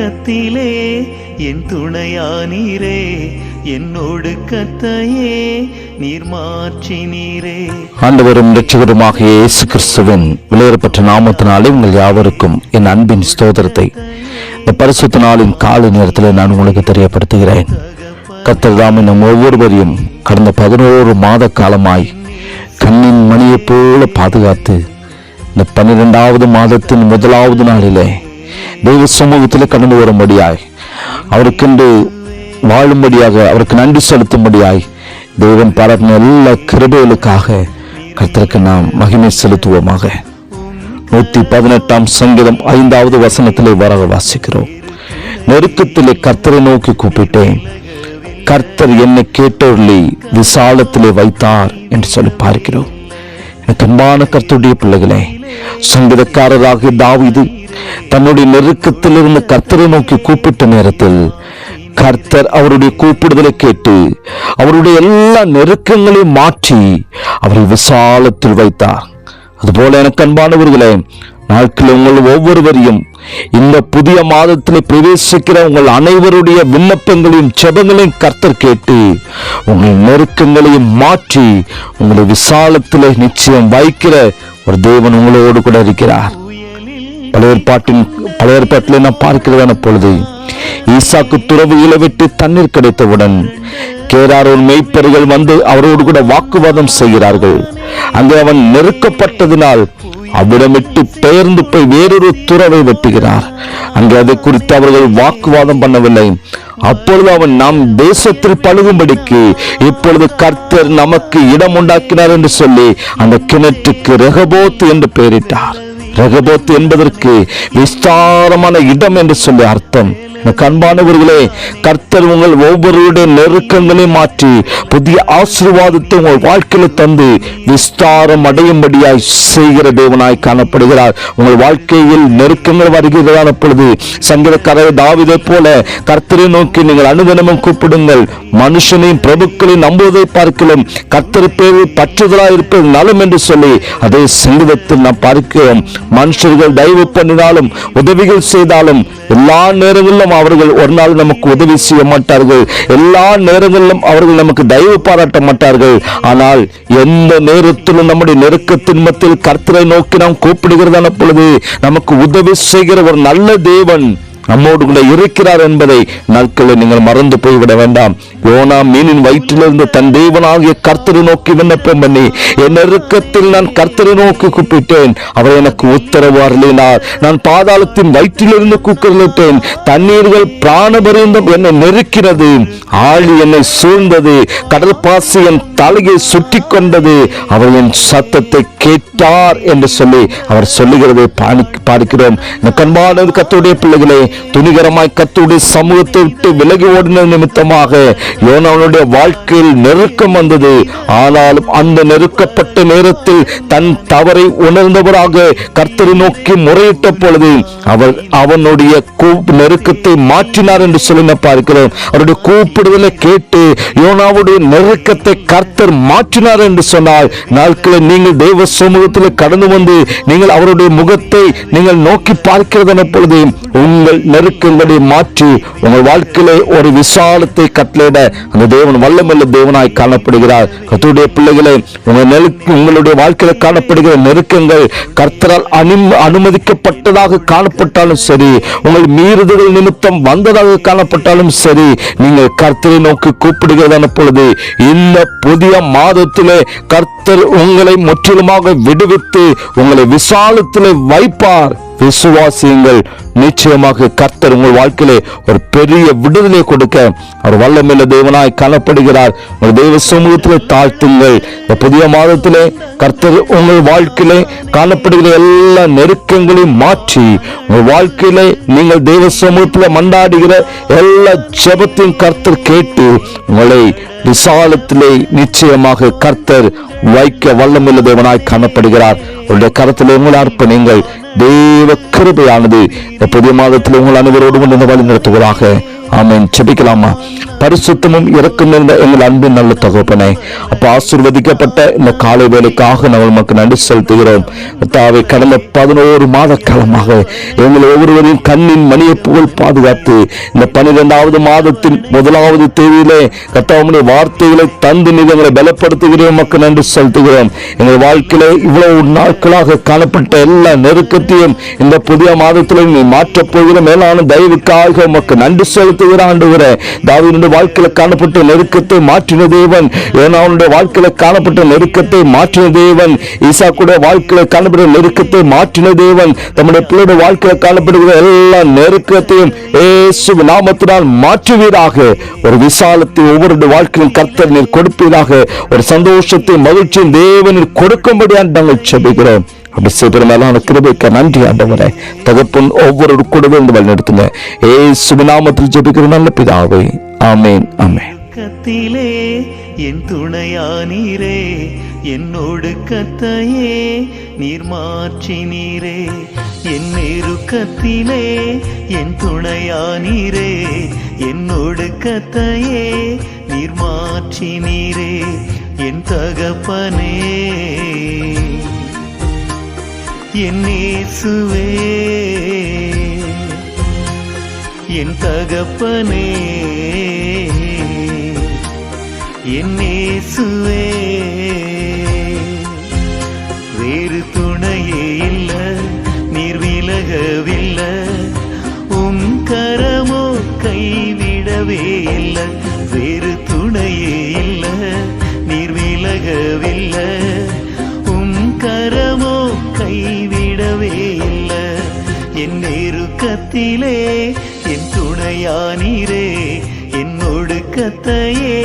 நெருக்கத்திலே என் துணையானீரே என்னோடு கத்தையே நீர் மாற்றி நீரே ஆண்டவரும் லட்சகருமாக இயேசு கிறிஸ்துவின் விளையாடப்பட்ட நாமத்தினாலே உங்கள் யாவருக்கும் என் அன்பின் ஸ்தோதரத்தை இந்த பரிசுத்த நாளின் காலை நேரத்தில் நான் உங்களுக்கு தெரியப்படுத்துகிறேன். கர்த்தர் தாம் நம் ஒவ்வொருவரையும் கடந்த பதினோரு மாத காலமாய் கண்ணின் மணியைப் போல பாதுகாத்து இந்த பன்னிரெண்டாவது மாதத்தின் முதலாவது நாளிலே தெய்வ சமூகத்தில் கடந்து வரும்படியாய். அவருக்கென்று வாழும்படியாக அவருக்கு நன்றி செலுத்தும்படியாய் தேவன் பாராட்டின எல்லா கிருபைகளுக்காக கர்த்தருக்கு நாம் மகிமை செலுத்துவோமாக. நூத்தி பதினெட்டாம் சங்கீதம் ஐந்தாவது வசனத்திலே வர வாசிக்கிறோம். நெருக்கத்திலே கர்த்தரை நோக்கி கூப்பிட்டேன். கர்த்தர் என்னை கேட்டொருளி விசாலத்திலே வைத்தார் என்று சொல்லி பார்க்கிறோம். எனக்கு அன்பான கர்த்தருடைய பிள்ளைகளே சங்கீதக்காரராகிய தாவிது தன்னுடைய நெருக்கத்தில் இருந்த கர்த்தரை நோக்கி கூப்பிட்ட நேரத்தில் கர்த்தர் அவருடைய கூப்பிடுதலை கேட்டு அவருடைய எல்லா நெருக்கங்களையும் மாற்றி அவரை விசாலத்தில் வைத்தார். அதுபோல எனக்கு அன்பானவர்களே நாட்கள் உங்கள் ஒவ்வொருவரையும் இந்த புதிய மாதத்தில் பிரவேசிக்கிற உங்கள் அனைவருடைய விண்ணப்பங்களையும் செபங்களையும் கர்த்தர் கேட்டு உங்கள் நெருக்கங்களையும் மாற்றி உங்களை விசாலத்தில் நிச்சயம் வைக்கிற ஒரு தேவன் உங்களோடு கூட இருக்கிறார். பழைய ஏற்பாட்டின் பழைய ஏற்பாட்டில் நான் பார்க்கிறதான பொழுது ஈசாக்கு துறவு விட்டு தண்ணீர் கிடைத்தவுடன் கேராரோன் மெய்ப்பர்கள் வந்து அவரோடு கூட வாக்குவாதம் செய்கிறார்கள். அங்கே அவன் நெருக்கப்பட்டதினால் அவ்விடமிட்டு பெயர்ந்து போய் வேறொரு துறவை வெட்டுகிறார். அங்கே அதை குறித்து அவர்கள் வாக்குவாதம் பண்ணவில்லை. அப்பொழுது அவன் நம் தேசத்தில் பழுகும்படிக்கு இப்பொழுது கர்த்தர் நமக்கு இடம் உண்டாக்கினார் என்று சொல்லி அந்த கிணற்றுக்கு ரெகபோத் என்று பெயரிட்டார். ரகபோத் என்பதற்கு விஸ்தாரமான இடம் என்று சொல்லி அர்த்தம். கண்பானவர்களே கர்த்தர் உங்கள் ஒவ்வொருடைய நெருக்கங்களை மாற்றி புதிய ஆசீர்வாதத்தை உங்கள் வாழ்க்கையில தந்து விஸ்தாரம் அடையும்படியாய் செய்கிற தேவனாய் காணப்படுகிறார். உங்கள் வாழ்க்கையில் நெருக்கங்கள் வருகிறதான பொழுது சங்கீதக்காரர் தாவிதை போல கர்த்தரை நோக்கி நீங்கள் அனுதினமும் கூப்பிடுங்கள். மனுஷனையும் பிரபுக்களையும் நம்புவதை பார்க்கலாம் கர்த்தர் பேரில் பற்றுதலாக இருப்பது நலம் என்று சொல்லி அதே சங்கீதத்தில் நாம் பார்க்கிறோம். மனுஷர்கள் தயவு பண்ணினாலும் உதவிகள் செய்தாலும் எல்லா நேரங்களிலும் அவர்கள் ஒரு நாள் நமக்கு உதவி செய்ய மாட்டார்கள். எல்லா நேரங்களிலும் அவர்கள் நமக்கு தயவு பாராட்ட மாட்டார்கள். ஆனால் எந்த நேரத்திலும் நம்முடைய நெருக்கத்தின் மத்தியில் கர்த்தரை நோக்கி நாம் கூப்பிடுகிறதான பொழுது நமக்கு உதவி செய்கிற ஒரு நல்ல தேவன் நம்மோடு கூட இருக்கிறார் என்பதை நாட்களை நீங்கள் மறந்து போய்விட வேண்டாம். யோனா மீனின் வயிற்றிலிருந்து தன் தேவனாகிய கர்த்தரை நோக்கி விண்ணப்பம் பண்ணி என் நெருக்கத்தில் நான் கர்த்தரை நோக்கி கூப்பிட்டேன். அவர் எனக்கு உத்தரவு அருளினார். நான் பாதாளத்தின் வயிற்றிலிருந்து கூக்கலிட்டேன் தண்ணீர்கள் பிராணபரிந்தம் என்னை நெருக்கிறது ஆழி என்னை சூழ்ந்தது. கடல் பாசி என் தலையை சுற்றி கொண்டது. அவர் என் சத்தத்தை கேட்டார் என்று சொல்லி அவர் சொல்லுகிறதை பாடி பார்க்கிறோம் எனக்கு கத்தோடைய கத்துடைய பிள்ளைகளே துணிகரமாய் கத்துடைய சமூகத்தை விட்டு விலகி ஓடின நிமித்தமாக யோனாவுடைய வாழ்க்கையில் நெருக்கம் வந்தது. ஆனாலும் அந்த நெருக்கப்பட்ட நேரத்தில் தன் தவறை உணர்ந்தவராக கர்த்தரை நோக்கி முறையிட்ட பொழுது அவர் அவனுடைய நெருக்கத்தை மாற்றினார் என்று சொல்லி பார்க்கிறோம். அவருடைய கூப்பிடுதலை கேட்டு யோனாவுடைய நெருக்கத்தை கர்த்தர் மாற்றினார் என்று சொன்னால் நாட்களை நீங்கள் தெய்வ சமூகத்தில் கடந்து வந்து நீங்கள் அவருடைய முகத்தை நீங்கள் நோக்கி பார்க்கிறதன பொழுது உங்கள் நெருக்கங்களை மாற்றி உங்கள் வாழ்க்கையிலே ஒரு விசாலத்தை கட்டளையிட அந்த தேவன் வல்லமல்ல தேவனாய் காணப்படுகிறார். கத்துடைய பிள்ளைகளை உங்கள் நெருக்கு உங்களுடைய வாழ்க்கையில காணப்படுகிற நெருக்கங்கள் கர்த்தரால் அனு அனுமதிக்கப்பட்டதாக காணப்பட்டாலும் சரி உங்கள் மீறுதல் நிமித்தம் வந்ததாக காணப்பட்டாலும் சரி நீங்கள் கர்த்தரை நோக்கி கூப்பிடுகிறதான பொழுது இந்த புதிய மாதத்திலே கர்த்தர் உங்களை முற்றிலுமாக விடுவித்து உங்களை விசாலத்திலே வைப்பார். விசுவாசியுங்கள். நிச்சயமாக கர்த்தர் உங்கள் வாழ்க்கையிலே ஒரு பெரிய விடுதலை கொடுக்க அவர் வல்லமில்ல தேவனாய் காணப்படுகிறார். உங்கள் தெய்வ சமூகத்திலே தாழ்த்துங்கள். இந்த புதிய மாதத்திலே கர்த்தர் உங்கள் வாழ்க்கையிலே காணப்படுகிற எல்லா நெருக்கங்களையும் மாற்றி உங்கள் வாழ்க்கையிலே நீங்கள் தெய்வ சமூகத்தில் மண்டாடுகிற எல்லா ஜெபத்தையும் கர்த்தர் கேட்டு உங்களை விசாலத்திலே நிச்சயமாக கர்த்தர் வைக்க வல்லமுள்ள தேவனாய் காணப்படுகிறார். உங்களுடைய கரத்தில் உங்களை அர்ப்பணிங்கள். தேவ கிருபையானது இந்த புதிய மாதத்தில் உங்கள் அனைவரோடு வழி நடத்துவதாக ஆமேன். செபிக்கலாமா பரிசுத்தமும் இறக்கும் இருந்த எங்கள் அன்பின் நல்ல தகப்பனே அப்போ ஆசீர்வதிக்கப்பட்ட இந்த காலை வேலைக்காக நாங்கள் நமக்கு நன்றி செலுத்துகிறோம். தாவை கடந்த பதினோரு மாத காலமாக எங்கள் ஒவ்வொருவரையும் கண்ணின் மணியை புகழ் பாதுகாத்து இந்த பனிரெண்டாவது மாதத்தின் முதலாவது தேதியிலே கத்தாவுடைய வார்த்தைகளை தந்து நீர் எங்களை பலப்படுத்துகிறோம் மக்கள் நன்றி செலுத்துகிறோம். எங்கள் வாழ்க்கையில இவ்வளவு நாட்களாக காணப்பட்ட எல்லா நெருக்கத்தையும் இந்த புதிய மாதத்திலும் நீ மாற்றப் போகிற மேலான தயவுக்காக உமக்கு நன்றி செலுத்த செலுத்துகிற ஆண்டுகிறே தாவீதுடைய வாழ்க்கையில காணப்பட்ட நெருக்கத்தை மாற்றின தேவன். ஏனாவுடைய வாழ்க்கையில காணப்பட்ட நெருக்கத்தை மாற்றின தேவன். ஈசாக்குடைய வாழ்க்கையில காணப்பட்ட நெருக்கத்தை மாற்றின தேவன். தம்முடைய பிள்ளையுடைய வாழ்க்கையில காணப்படுகிற எல்லா நெருக்கத்தையும் ஏசு நாமத்தினால் மாற்றுவீராக. ஒரு விசாலத்தை ஒவ்வொரு வாழ்க்கையிலும் கர்த்தர் நீர் கொடுப்பீராக. ஒரு சந்தோஷத்தை மகிழ்ச்சியும் தேவனில் கொடுக்கும்படியாக நாங்கள் செபிக்கிறோம் அப்படி செய்கிற மேலான கிருபைக்கு நன்றி ஆண்டவரே தகப்பன் ஒவ்வொரு கூடவே இருந்து வழிநடத்துங்க ஏ நாமத்தில் ஜெபிக்கிற நல்ல பிதாவே ஆமேன் ஆமேன் கத்திலே என் துணையானீரே என்னோடு கத்தையே நீர் மாற்றினீரே என் நெருக்கத்திலே என் துணையானீரே என்னோடு கத்தையே நீர் மாற்றினீரே என் தகப்பனே என் இயேசுவே. என் தகப்பனே. என் இயேசுவே. வேறு துணையே இல்லை நீர் விலகவில்லை. உம் கரமோ கைவிடவே இல்லை வேறு துணையே இல்லை நீர் விலகவில்லை. என் நெருக்கத்திலே என் துணையானீரே என் ஒடுக்கத்தையே